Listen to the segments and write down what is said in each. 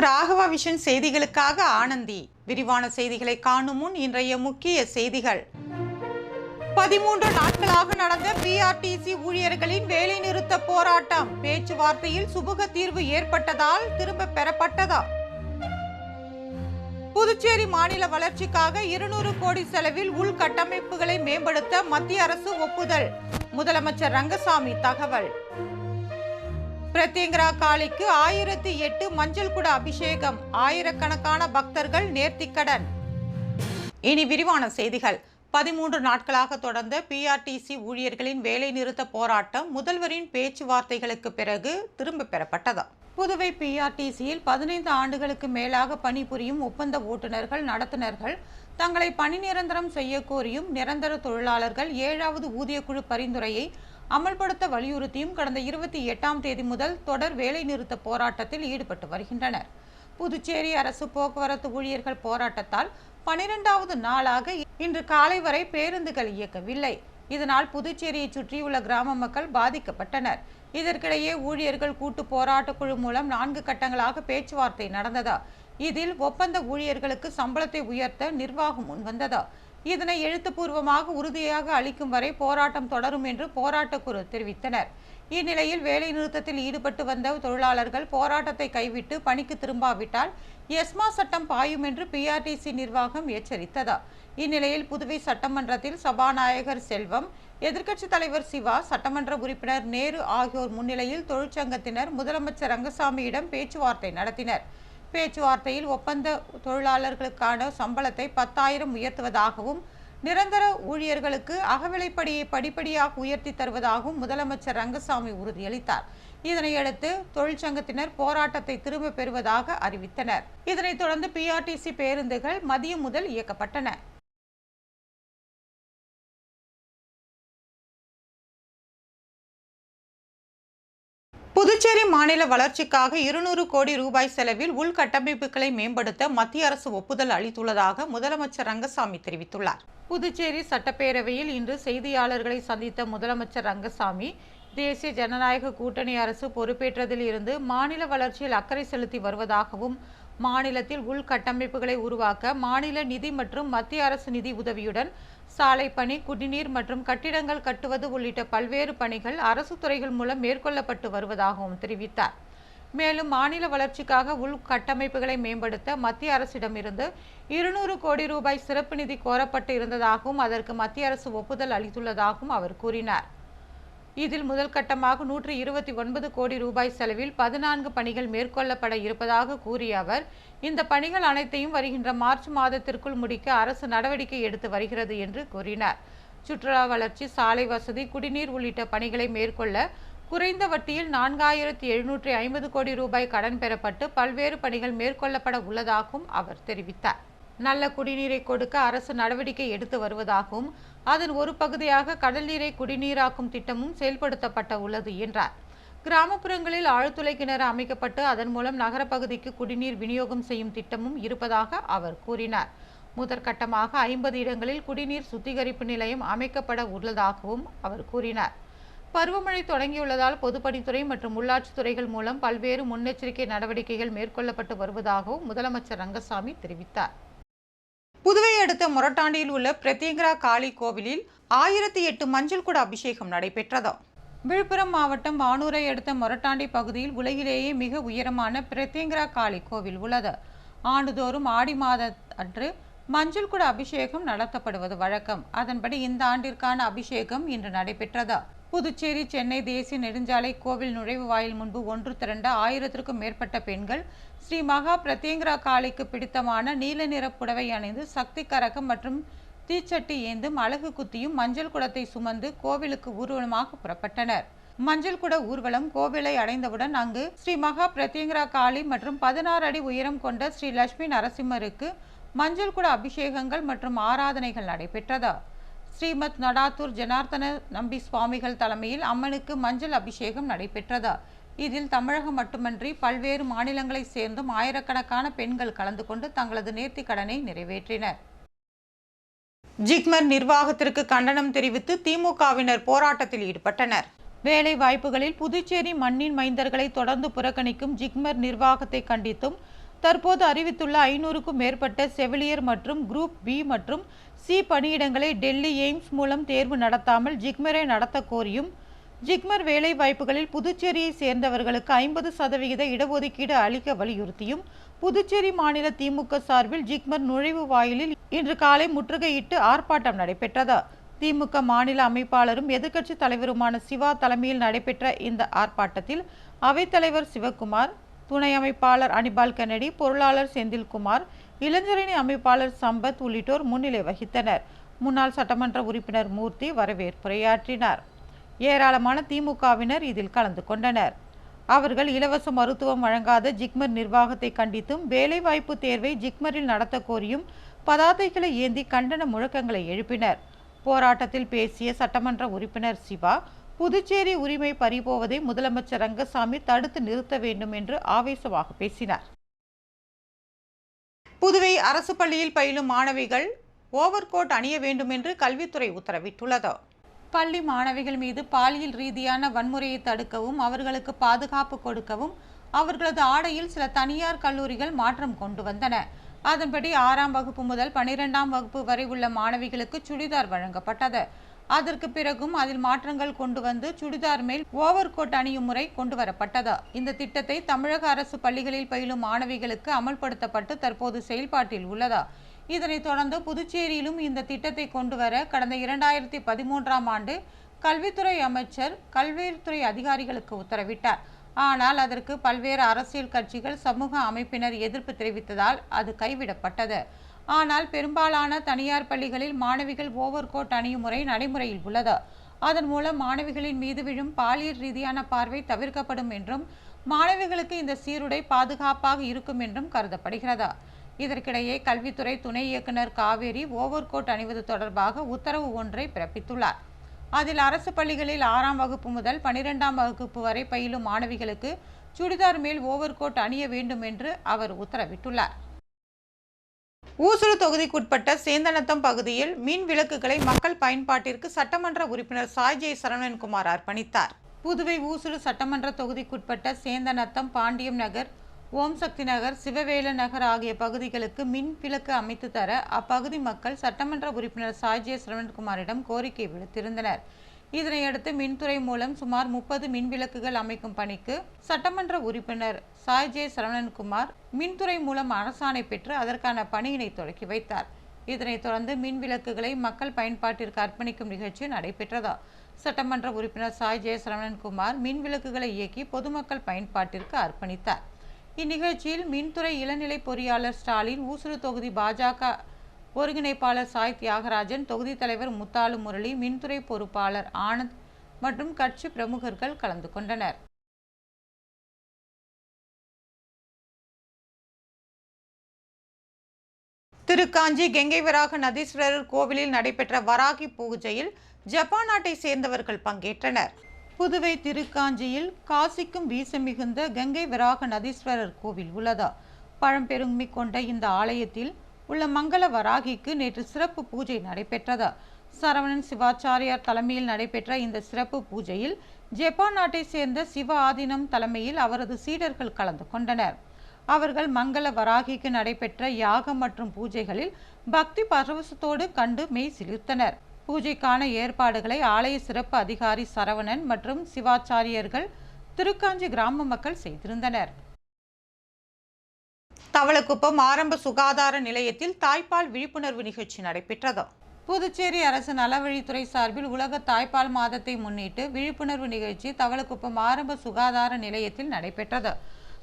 வணக்கம். ராகவா விஷன் செய்திகளுக்காக ஆனந்தி. விரிவான செய்திகளை காணும் முன் இன்றைய முக்கிய செய்திகள். பதிமூன்று நாட்களாக நடந்த பிஆர்டிசி ஊழியர்களின் வேலைநிறுத்த போராட்டம். பேச்சுவார்த்தையில் சுமூக தீர்வு ஏற்பட்டதால் திரும்ப பெறப்பட்டதா? புதுச்சேரி மாநில வளர்ச்சிக்காக இருநூறு கோடி செலவில் உள்கட்டமைப்புகளை மேம்படுத்த மத்திய அரசு ஒப்புதல். முதலமைச்சர் ரங்கசாமி தகவல். பிரத்யங்கரா காளிக்கு ஆயிரத்தி எட்டு மஞ்சள் குட அபிஷேகம். ஆயிரக்கணக்கான பக்தர்கள் நேர்த்திக்கடன். இனி விரிவான செய்திகள். பதிமூன்று நாட்களாக தொடர்ந்த பிஆர்டிசி ஊழியர்களின் வேலைநிறுத்த போராட்டம் முதல்வரின் பேச்சுவார்த்தைகளுக்கு பிறகு திரும்ப பெறப்பட்டது. புதுவை பிஆர்டிசியில் பதினைந்து ஆண்டுகளுக்கு மேலாக பணிபுரியும் ஒப்பந்த ஓட்டுநர்கள் நடத்துனர்கள் தங்களை பணி நிரந்தரம் செய்ய கோரியும் நிரந்தர தொழிலாளர்கள் ஏழாவது ஊதியக்குழு பரிந்துரையை அமல்படுத்த வலியுறுத்தியும் கடந்த இருபத்தி எட்டாம் தேதி முதல் தொடர் வேலைநிறுத்த போராட்டத்தில் ஈடுபட்டு வருகின்றனர். புதுச்சேரி அரசு போக்குவரத்து ஊழியர்கள் போராட்டத்தால் பனிரெண்டாவது நாளாக இன்று காலை வரை பேருந்துகள் இயக்கவில்லை. இதனால் புதுச்சேரியை சுற்றியுள்ள கிராம மக்கள் பாதிக்கப்பட்டனர். இதற்கிடையே ஊழியர்கள் கூட்டு போராட்ட குழு மூலம் நான்கு கட்டங்களாக பேச்சுவார்த்தை நடந்ததா? இதில் ஒப்பந்த ஊழியர்களுக்கு சம்பளத்தை உயர்த்த நிர்வாகம் முன்வந்ததா? இதனை எழுத்துப்பூர்வமாக உறுதியாக அளிக்கும் வரை போராட்டம் தொடரும் என்று போராட்டக் குழு தெரிவித்தனர். இந்நிலையில் வேலை நிறுத்தத்தில் ஈடுபட்டு வந்த தொழிலாளர்கள் போராட்டத்தை கைவிட்டு பணிக்கு திரும்பாவிட்டால் எஸ்மா சட்டம் பாயும் என்று பிஆர்டிசி நிர்வாகம் எச்சரித்ததா. இந்நிலையில் புதுவை சட்டமன்றத்தில் சபாநாயகர் செல்வம் எதிர்க்கட்சித் தலைவர் சிவா சட்டமன்ற உறுப்பினர் நேரு ஆகியோர் முன்னிலையில் தொழிற்சங்கத்தினர் முதலமைச்சர் ரங்கசாமியிடம் பேச்சுவார்த்தை நடத்தினர். பேச்சுவார்த்தையில் ஒப்பந்த தொழிலாளர்களுக்கான சம்பளத்தை பத்தாயிரம் உயர்த்துவதாகவும் நிரந்தர ஊழியர்களுக்கு அகவிலைப்படியை படிப்படியாக உயர்த்தி தருவதாகவும் முதலமைச்சர் ரங்கசாமி உறுதியளித்தார். இதனையடுத்து தொழிற்சங்கத்தினர் போராட்டத்தை திரும்ப பெறுவதாக அறிவித்தனர். இதனைத் தொடர்ந்து பிஆர்டிசி பேருந்துகள் மதியம் முதல் இயக்கப்பட்டன. புதுச்சேரி மாநில வளர்ச்சிக்காக இருநூறு கோடி ரூபாய் செலவில் உள்கட்டமைப்புகளை மேம்படுத்த மத்திய அரசு ஒப்புதல் அளித்துள்ளதாக முதலமைச்சர் ரங்கசாமி தெரிவித்துள்ளார். புதுச்சேரி சட்டப்பேரவையில் இன்று செய்தியாளர்களை சந்தித்த முதலமைச்சர் ரங்கசாமி தேசிய ஜனநாயக கூட்டணி அரசு பொறுப்பேற்றதில் இருந்து மாநில வளர்ச்சியில் அக்கறை செலுத்தி வருவதாகவும் மாநிலத்தில் உள்கட்டமைப்புகளை உருவாக்க மாநில நிதி மற்றும் மத்திய அரசு நிதி உதவியுடன் சாலை பணி குடிநீர் மற்றும் கட்டிடங்கள் கட்டுவது உள்ளிட்ட பல்வேறு பணிகள் அரசு துறைகள் மூலம் மேற்கொள்ளப்பட்டு வருவதாகவும் தெரிவித்தார். மேலும் மாநில வளர்ச்சிக்காக உள்கட்டமைப்புகளை மேம்படுத்த மத்திய அரசிடமிருந்து இருநூறு கோடி ரூபாய் சிறப்பு நிதி கோரப்பட்டு இருந்ததாகவும் அதற்கு மத்திய அரசு ஒப்புதல் அளித்துள்ளதாகவும் அவர் கூறினார். இதில் முதல் கட்டமாக நூற்றி இருபத்தி ஒன்பது கோடி ரூபாய் செலவில் பதினான்கு பணிகள் மேற்கொள்ளப்பட இருப்பதாக கூறிய அவர் இந்த பணிகள் அனைத்தையும் வருகின்ற மார்ச் மாதத்திற்குள் முடிக்க அரசு நடவடிக்கை எடுத்து வருகிறது என்று கூறினார். சுற்றுலா வளர்ச்சி சாலை வசதி குடிநீர் உள்ளிட்ட பணிகளை மேற்கொள்ள குறைந்த வட்டியில் நான்காயிரத்தி எழுநூற்றி ஐம்பது கோடி ரூபாய் கடன் பெறப்பட்டு பல்வேறு பணிகள் மேற்கொள்ளப்பட உள்ளதாகவும் அவர் தெரிவித்தார். நல்ல குடிநீரை கொடுக்க அரசு நடவடிக்கை எடுத்து வருவதாகவும் அதன் ஒரு பகுதியாக கடல் நீரை குடிநீராக்கும் திட்டமும் செயல்படுத்தப்பட்ட உள்ளது என்றார். கிராமப்புறங்களில் ஆழ்துளை கிணறு அமைக்கப்பட்டு அதன் மூலம் நகரப்பகுதிக்கு குடிநீர் விநியோகம் செய்யும் திட்டமும் இருப்பதாக அவர் கூறினார். முதற்கட்டமாக ஐம்பது இடங்களில் குடிநீர் சுத்திகரிப்பு நிலையம் அமைக்கப்பட உள்ளதாகவும் அவர் கூறினார். பருவமழை தொடங்கியுள்ளதால் பொதுப்பணித்துறை மற்றும் உள்ளாட்சி துறைகள் மூலம் பல்வேறு முன்னெச்சரிக்கை நடவடிக்கைகள் மேற்கொள்ளப்பட்டு வருவதாகவும் முதலமைச்சர் ரங்கசாமி தெரிவித்தார். புதுவை அடுத்த மொரட்டாண்டியில் உள்ள பிரத்யங்கரா காளி கோவிலில் ஆயிரத்தி எட்டு மஞ்சள் குட அபிஷேகம் நடைபெற்றது. விழுப்புரம் மாவட்டம் வானூரை அடுத்த மொரட்டாண்டி பகுதியில் உலகிலேயே மிக உயரமான பிரத்யங்கரா காளி கோவில் உள்ளது. ஆண்டுதோறும் ஆடி மாத அன்று மஞ்சள் குட அபிஷேகம் நடத்தப்படுவது வழக்கம். அதன்படி இந்த ஆண்டிற்கான அபிஷேகம் இன்று நடைபெற்றது. புதுச்சேரி சென்னை தேசிய நெடுஞ்சாலை கோவில் நுழைவு வாயில் முன்பு ஒன்று திரண்ட ஆயிரத்திற்கும் மேற்பட்ட பெண்கள் ஸ்ரீ மகா பிரத்யங்கரா காளிக்கு பிடித்தமான நீல நிற புடவை அணிந்து சக்தி கரகம் மற்றும் தீச்சட்டி ஏந்தும் அழகு குத்தியும் மஞ்சள் குடத்தை சுமந்து கோவிலுக்கு ஊர்வலமாக புறப்பட்டனர். மஞ்சள் குட ஊர்வலம் கோவிலை அடைந்தவுடன் அங்கு ஸ்ரீ மகா பிரத்யங்கரா காளி மற்றும் பதினாறு அடி உயரம் கொண்ட ஸ்ரீ லட்சுமி நரசிம்மருக்கு மஞ்சள் குட அபிஷேகங்கள் மற்றும் ஆராதனைகள் நடைபெற்றதா. ஸ்ரீமத் நடாத்தூர் ஜனார்த்தன நம்பி சுவாமிகள் தலைமையில் அம்மனுக்கு மஞ்சள் அபிஷேகம் நடைபெற்றது. இதில் தமிழகம் மட்டுமன்றி பல்வேறு மாநிலங்களைச் சேர்ந்தும் ஆயிரக்கணக்கான பெண்கள் கலந்து கொண்டு தங்களது நேர்த்தி கடனை நிறைவேற்றினர். ஜிக்மர் நிர்வாகத்திற்கு கண்டனம் தெரிவித்து திமுகவினர் போராட்டத்தில் ஈடுபட்டனர். வேலை வாய்ப்புகளில் புதுச்சேரி மண்ணின் மைந்தர்களை தொடர்ந்து புறக்கணிக்கும் ஜிக்மர் நிர்வாகத்தை கண்டித்தும் தற்போது அறிவித்துள்ள ஐநூறுக்கும் மேற்பட்ட செவிலியர் மற்றும் குரூப் பி மற்றும் சி பணியிடங்களை டெல்லி எய்ம்ஸ் மூலம் தேர்வு நடத்தாமல் ஜிக்மரை நடத்த கோரியும். ஜிக்மர் வேலை வாய்ப்புகளில் புதுச்சேரியை சேர்ந்தவர்களுக்கு ஐம்பது சதவிகித இடஒதுக்கீடு அளிக்க வலியுறுத்தியும் புதுச்சேரி மாநில திமுக சார்பில் ஜிக்மர் நுழைவு வாயிலில் இன்று காலை முற்றுகையிட்டு ஆர்ப்பாட்டம் நடைபெற்றது. திமுக மாநில அமைப்பாளரும் எதிர்க்கட்சி தலைவருமான சிவா தலைமையில் நடைபெற்ற இந்த ஆர்ப்பாட்டத்தில் அவைத்தலைவர் சிவக்குமார் துணை அமைப்பாளர் அனிபால் கென்னடி பொருளாளர் செந்தில்குமார் இளைஞரணி அமைப்பாளர் சம்பத் உள்ளிட்டோர் முன்னிலை வகித்தனர். முன்னாள் சட்டமன்ற உறுப்பினர் மூர்த்தி வரவேற்புரையாற்றினார். ஏராளமான திமுகவினர் இதில் கலந்து கொண்டனர். அவர்கள் இலவச மருத்துவம் வழங்காத ஜிக்மர் நிர்வாகத்தை கண்டித்தும் வேலைவாய்ப்பு தேர்வை ஜிக்மரில் நடத்த கோரியும் பதாதைகளை ஏந்தி கண்டன முழக்கங்களை எழுப்பினர். போராட்டத்தில் பேசிய சட்டமன்ற உறுப்பினர் சிவா புதுச்சேரி உரிமை பறிபோவதை முதலமைச்சர் ரங்கசாமி தடுத்து நிறுத்த வேண்டும் என்று ஆவேசமாக பேசினார். புதுவை அரசு பள்ளியில் பயிலும் மாணவிகள் ஓவர்கோட் அணிய வேண்டும் என்று கல்வித்துறை உத்தரவிட்டுள்ளது. பள்ளி மாணவிகள் மீது பாலியல் ரீதியான வன்முறையை தடுக்கவும் அவர்களுக்கு பாதுகாப்பு கொடுக்கவும் அவர்களது ஆடையில் சில தனியார் கல்லூரிகள் மாற்றம் கொண்டு வந்தன. அதன்படி ஆறாம் வகுப்பு முதல் பனிரெண்டாம் வகுப்பு வரை உள்ள மாணவிகளுக்கு சுடிதார் வழங்கப்பட்டது. அதற்கு பிறகும் அதில் மாற்றங்கள் கொண்டு வந்து சுடிதார் மேல் ஓவர் கோட் அணியும் முறை கொண்டு வரப்பட்டது. இந்த திட்டத்தை தமிழக அரசு பள்ளிகளில் பயிலும் மாணவிகளுக்கு அமல்படுத்தப்பட்டு தற்போது செயல்பாட்டில் உள்ளதா. இதனைத் தொடர்ந்து புதுச்சேரியிலும் இந்த திட்டத்தை கொண்டு வர கடந்த இரண்டாயிரத்தி பதிமூன்றாம் ஆண்டு கல்வித்துறை அமைச்சர் கல்வித்துறை அதிகாரிகளுக்கு உத்தரவிட்டார். ஆனால் அதற்கு பல்வேறு அரசியல் கட்சிகள் சமூக அமைப்பினர் எதிர்ப்பு தெரிவித்ததால் அது கைவிடப்பட்டது. ஆனால் பெரும்பாலான தனியார் பள்ளிகளில் மாணவிகள் ஓவர் கோட் அணியும் முறை நடைமுறையில் உள்ளது. அதன் மூலம் மாணவிகளின் மீது விழும் பாலியல் ரீதியான பார்வை தவிர்க்கப்படும் என்றும் மாணவிகளுக்கு இந்த சீருடை பாதுகாப்பாக இருக்கும் என்றும் கருதப்படுகிறது. இதற்கிடையே கல்வித்துறை துணை இயக்குனர் காவேரி ஓவர் கோட் அணிவது தொடர்பாக உத்தரவு ஒன்றை பிறப்பித்துள்ளார். அதில் அரசு பள்ளிகளில் ஆறாம் வகுப்பு முதல் பனிரெண்டாம் வகுப்பு வரை பயிலும் மாணவிகளுக்கு சுடிதார் மேல் ஓவர் கோட் அணிய வேண்டும் என்று அவர் உத்தரவிட்டுள்ளார். ஊசுடு தொகுதிக்குட்பட்ட சேந்தனத்தம் பகுதியில் மின் விளக்குகளை மக்கள் பயன்பாட்டிற்கு சட்டமன்ற உறுப்பினர் சாய் சரவணன்குமார் அர்ப்பணித்தார். புதுவை ஊசுடு சட்டமன்ற தொகுதிக்குட்பட்ட சேந்தனத்தம் பாண்டியம் நகர் ஓம் சக்தி நகர் சிவவேல நகர் ஆகிய பகுதிகளுக்கு மின் விளக்கு அமைத்து தர அப்பகுதி மக்கள் சட்டமன்ற உறுப்பினர் சாய்ஜே சரவணன்குமாரிடம் கோரிக்கை விடுத்திருந்தனர். இதனையடுத்து மின்துறை மூலம் சுமார் முப்பது மின் விளக்குகள் அமைக்கும் பணிக்கு சட்டமன்ற உறுப்பினர் சாய் ஜே சரவணன்குமார் மின்துறை மூலம் அரசாணை பெற்று அதற்கான பணியினை தொடக்கி வைத்தார். இதனைத் தொடர்ந்து மின் விளக்குகளை மக்கள் பயன்பாட்டிற்கு அர்ப்பணிக்கும் நிகழ்ச்சி நடைபெற்றதா. சட்டமன்ற உறுப்பினர் சாய் ஜெய சரவணன்குமார் மின் விளக்குகளை இயக்கி பொதுமக்கள் பயன்பாட்டிற்கு அர்ப்பணித்தார். இந்நிகழ்ச்சியில் மின்துறை இளநிலை பொறியாளர் ஸ்டாலின் ஊசுடு தொகுதி பாஜக ஒருங்கிணைப்பாளர் சாய் தியாகராஜன் தொகுதி தலைவர் முத்தாலு முரளி மின்துறை பொறுப்பாளர் ஆனந்த் மற்றும் கட்சி பிரமுகர்கள் கலந்து கொண்டனர். திருக்காஞ்சி கெங்கை வராக நதீஸ்வரர் கோவிலில் நடைபெற்ற வராகி பூஜையில் ஜப்பான் நாட்டை சேர்ந்தவர்கள் பங்கேற்றனர். புதுவை திருக்காஞ்சியில் காசிக்கும் வீச மிகுந்த கங்கை வராக நதீஸ்வரர் கோவில் உள்ளதா. பழம்பெருமை கொண்ட இந்த ஆலயத்தில் உள்ள மங்கள வராகிக்கு நேற்று சிறப்பு பூஜை நடைபெற்றது. சரவணன் சிவாச்சாரியார் தலைமையில் நடைபெற்ற இந்த சிறப்பு பூஜையில் ஜப்பான் நாட்டை சேர்ந்த சிவ ஆதீனம் தலைமையில் அவரது சீடர்கள் கலந்து கொண்டனர். அவர்கள் மங்கள வராகிக்கு நடைபெற்ற யாகம் மற்றும் பூஜைகளில் பக்தி பரவசத்தோடு கண்டு மெய் சிலிர்த்தனர். பூஜைக்கான ஏற்பாடுகளை ஆலய சிறப்பு அதிகாரி சரவணன் மற்றும் சிவாச்சாரியர்கள் திருக்காஞ்சி கிராம மக்கள் செய்திருந்தனர். தவளக்குப்பம் ஆரம்ப சுகாதார நிலையத்தில் தாய்ப்பால் விழிப்புணர்வு நிகழ்ச்சி நடைபெற்றது. புதுச்சேரி அரசு நலவழித்துறை சார்பில் உலக தாய்ப்பால் மாதத்தை முன்னிட்டு விழிப்புணர்வு நிகழ்ச்சி தவளக்குப்பம் ஆரம்ப சுகாதார நிலையத்தில் நடைபெற்றது.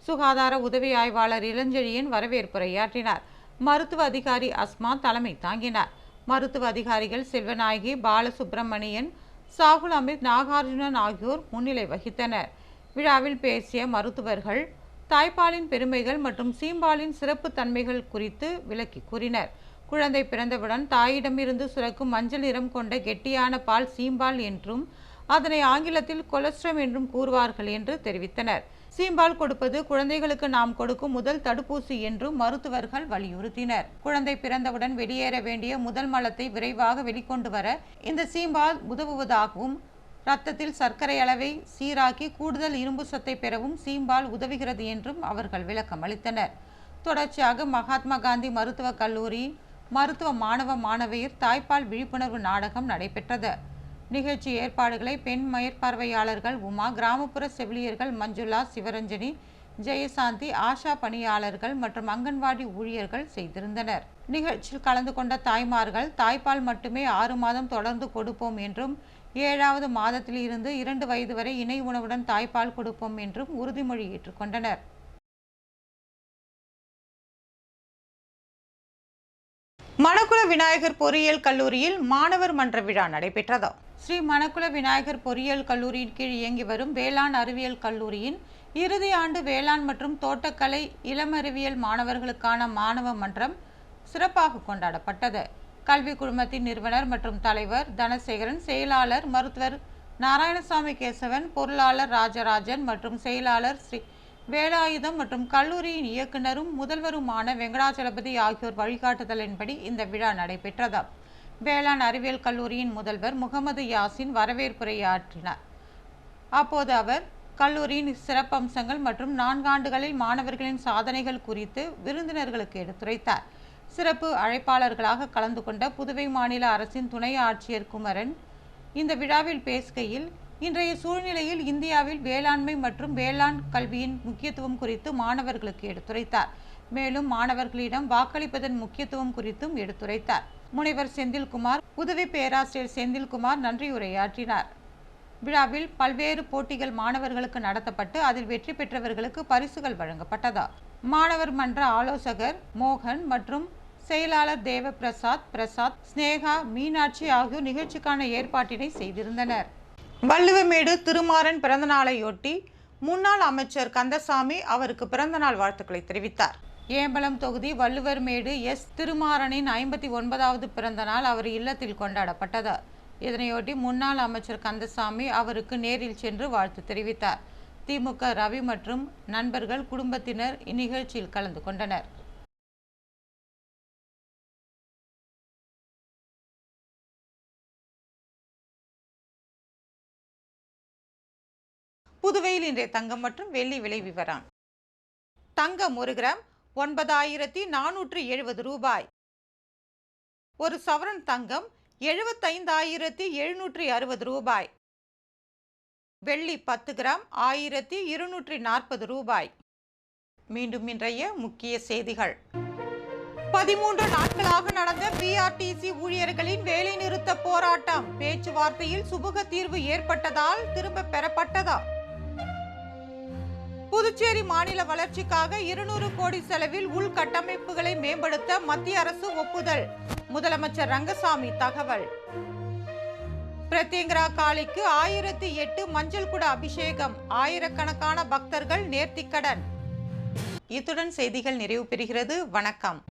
சுகாதார உதவி ஆய்வாளர் இளஞ்செழியன் வரவேற்புரையாற்றினார் மருத்துவ அதிகாரி அஸ்மா தலைமை தாங்கினார். மருத்துவ அதிகாரிகள் செல்வநாயகி பாலசுப்பிரமணியன் சாகுல் அமித் நாகார்ஜுனன் ஆகியோர் முன்னிலை வகித்தனர். விழாவில் பேசிய மருத்துவர்கள் தாய்ப்பாலின் பெருமைகள் மற்றும் சீம்பாலின் சிறப்பு தன்மைகள் குறித்து விளக்கி கூறினர். குழந்தை பிறந்தவுடன் தாயிடமிருந்து சுரக்கும் மஞ்சள் நிறம் கொண்ட கெட்டியான பால் சீம்பால் என்றும் அதனை ஆங்கிலத்தில் கொலஸ்ட்ரம் என்றும் கூறுவார்கள் என்று தெரிவித்தனர். சீம்பால் கொடுப்பது குழந்தைகளுக்கு நாம் கொடுக்கும் முதல் தடுப்பூசி என்றும் மருத்துவர்கள் வலியுறுத்தினர். குழந்தை பிறந்தவுடன் வெளியேற வேண்டிய முதல் மலத்தை விரைவாக வெளிக்கொண்டு வர இந்த சீம்பால் உதவுவதாகவும் இரத்தத்தில் சர்க்கரை அளவை சீராக்கி கூடுதல் இரும்பு சத்தை பெறவும் சீம்பால் உதவுகிறது என்றும் அவர்கள் விளக்கம் அளித்தனர். தொடர்ச்சியாக மகாத்மா காந்தி மருத்துவக் கல்லூரி மருத்துவ மாணவ மாணவியர் தாய்ப்பால் விழிப்புணர்வு நாடகம் நடைபெற்றது. நிகழ்ச்சி ஏற்பாடுகளை பெண் மேற்பார்வையாளர்கள் உமா கிராமப்புற செவிலியர்கள் மஞ்சுளா சிவரஞ்சனி ஜெயசாந்தி ஆஷா பணியாளர்கள் மற்றும் அங்கன்வாடி ஊழியர்கள் செய்திருந்தனர். நிகழ்ச்சியில் கலந்து கொண்ட தாய்மார்கள் தாய்ப்பால் மட்டுமே ஆறு மாதம் தொடர்ந்து கொடுப்போம் என்றும் ஏழாவது மாதத்தில் இருந்து இரண்டு வயது வரை இணை உணவுடன் தாய்ப்பால் கொடுப்போம் என்றும் உறுதிமொழி ஏற்றுக்கொண்டனர். மணக்குள விநாயகர் பொறியியல் கல்லூரியில் மாணவர் மன்ற விழா நடைபெற்றது. ஸ்ரீ மணக்குள விநாயகர் பொறியியல் கல்லூரியின் கீழ் இயங்கி வரும் வேளாண் அறிவியல் கல்லூரியின் இறுதி ஆண்டு வேளாண் மற்றும் தோட்டக்கலை இளமறிவியல் மாணவர்களுக்கான மாணவ மன்றம் சிறப்பாக கொண்டாடப்பட்டது. கல்வி குழுமத்தின் நிறுவனர் மற்றும் தலைவர் தனசேகரன் செயலாளர் மருத்துவர் நாராயணசாமி கேசவன் பொருளாளர் ராஜராஜன் மற்றும் செயலாளர் ஸ்ரீ வேலாயுதம் மற்றும் கல்லூரியின் இயக்குனரும் முதல்வருமான வெங்கடாச்சலபதி ஆகியோர் வழிகாட்டுதலின்படி இந்த விழா நடைபெற்றது. வேளாண் அறிவியல் கல்லூரியின் முதல்வர் முகமது யாசின் வரவேற்புரையாற்றினார் அப்போது அவர் கல்லூரியின் சிறப்பம்சங்கள் மற்றும் நான்காண்டுகளில் மாணவர்களின் சாதனைகள் குறித்து விருந்தினர்களுக்கு எடுத்துரைத்தார். சிறப்பு அழைப்பாளர்களாக கலந்து கொண்ட புதுவை மாநில அரசின் துணை ஆட்சியர் குமரன் இந்த விழாவில் பேசுகையில் இன்றைய சூழ்நிலையில் இந்தியாவில் வேளாண்மை மற்றும் வேளாண் கல்வியின் முக்கியத்துவம் குறித்து மாணவர்களுக்கு எடுத்துரைத்தார். மேலும் மாணவர்களிடம் வாக்களிப்பதன் முக்கியத்துவம் குறித்தும் எடுத்துரைத்தார். முனைவர் செந்தில்குமார் உதவி பேராசிரியர் செந்தில்குமார் நன்றியுரையாற்றினார் விழாவில் பல்வேறு போட்டிகள் மாணவர்களுக்கு நடத்தப்பட்டு அதில் வெற்றி பெற்றவர்களுக்கு பரிசுகள் வழங்கப்பட்டதா. மாணவர் மன்ற ஆலோசகர் மோகன் மற்றும் செயலாளர் தேவபிரசாத் பிரசாத் ஸ்னேகா மீனாட்சி ஆகியோர் நிகழ்ச்சிக்கான ஏற்பாட்டினை செய்திருந்தனர். வள்ளுவமேடு திருமாறன் பிறந்தநாளையொட்டி முன்னாள் அமைச்சர் கந்தசாமி அவருக்கு பிறந்தநாள் வாழ்த்துக்களை தெரிவித்தார். ஏம்பலம் தொகுதி வள்ளுவர்மேடு எஸ். திருமாறனின் ஐம்பத்தி ஒன்பதாவது பிறந்தநாள் அவர் இல்லத்தில் கொண்டாடப்பட்டது. இதனையொட்டி முன்னாள் அமைச்சர் கந்தசாமி அவருக்கு நேரில் சென்று வாழ்த்து தெரிவித்தார். திமுக ரவி மற்றும் நண்பர்கள் குடும்பத்தினர் இந்நிகழ்ச்சியில் கலந்து கொண்டனர். புதுவையில் இன்றைய தங்கம் மற்றும் வெள்ளி விலை விவரம். தங்கம் ஒரு கிராம் ஒன்பதாயிரத்தி நானூற்று எழுபது ரூபாய். ஒரு சவரன் தங்கம் எழுபத்தைந்தாயிரத்தி எழுநூற்றி அறுபது ரூபாய். வெள்ளி பத்து கிராம் ஆயிரத்தி இருநூற்றி நாற்பது ரூபாய். மீண்டும் இன்றைய முக்கிய செய்திகள். பதிமூன்று நாட்களாக நடந்த பிஆர்டிசி ஊழியர்களின் வேலைநிறுத்த போராட்டம். பேச்சுவார்த்தையில் சுமூக தீர்வு ஏற்பட்டதால் திரும்ப பெறப்பட்டதா? புதுச்சேரி மாநில வளர்ச்சிக்காக இருநூறு கோடி செலவில் உள்கட்டமைப்புகளை மேம்படுத்த மத்திய அரசு ஒப்புதல். முதலமைச்சர் ரங்கசாமி தகவல். பிரத்யங்கரா காளிக்கு ஆயிரத்தி எட்டு மஞ்சள் குட அபிஷேகம். ஆயிரக்கணக்கான பக்தர்கள் நேர்த்திக்கடன். இத்துடன் செய்திகள் நிறைவு பெறுகிறது. வணக்கம்.